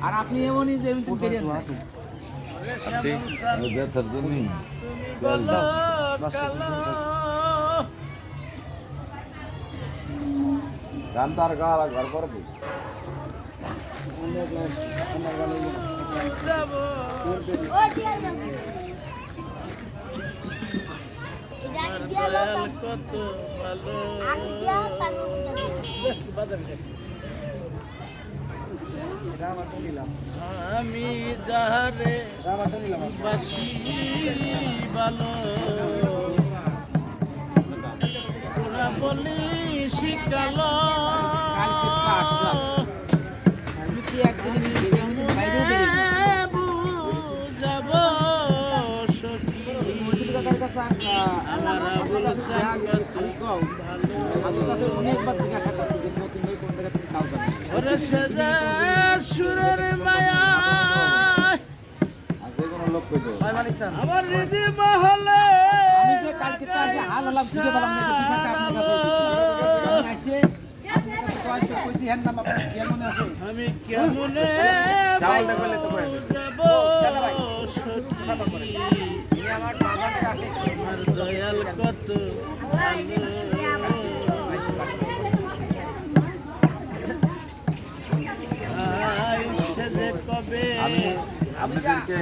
আর আপনি এমনই যে এমনি বেরিয়ে। ব্যথার জন্য গান তার ঘর করে দিই কত ভালো আমি যাহারে বাসি ভালো তোরা বলি শিকালো আমার আবুল কাছে অনেকবার জিজ্ঞাসা করছি যে নতুন কোন জায়গা থেকে তাও জানে ওরে সেজা সুরের মায়া আমার হৃদয় মহলে আমি যে কালকে তো আসে হাল হলাম খুঁজে পেলাম না বিচারটা আপনার কাছে আমি আসে আপনার কাছে কয়েকজন কইছি, আমি আপনাদেরকে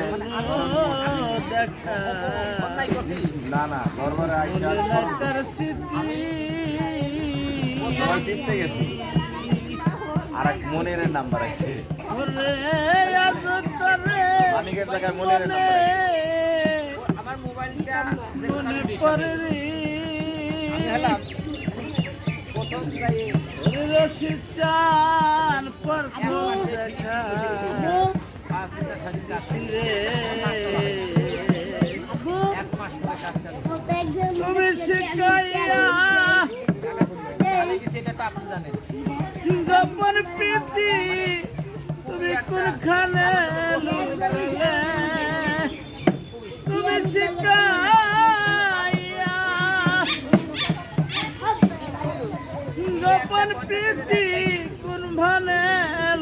না না দরবারে আইসা টিপতে গেছি। আর এক মনের নাম্বার আছে। ওরে আজ মানিকের জায়গায় মনের নাম্বার আছে। মনে পড়ে রে। প্রথম যাই ওরে চান পর তুমি শিখাইয়া গোপন প্রীতি তুমি কোনখানে লুকালে? তুমি শিখাইয়া গোপন প্রীতি কোন ভানে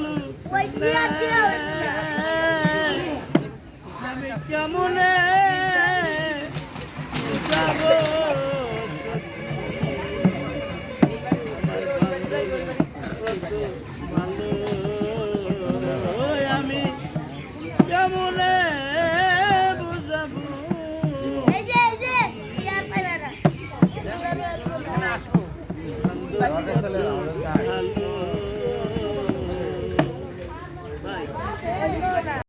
লুকালে? আমি কেমনে যাব? আমি কেমনে বুঝাবো? ভালো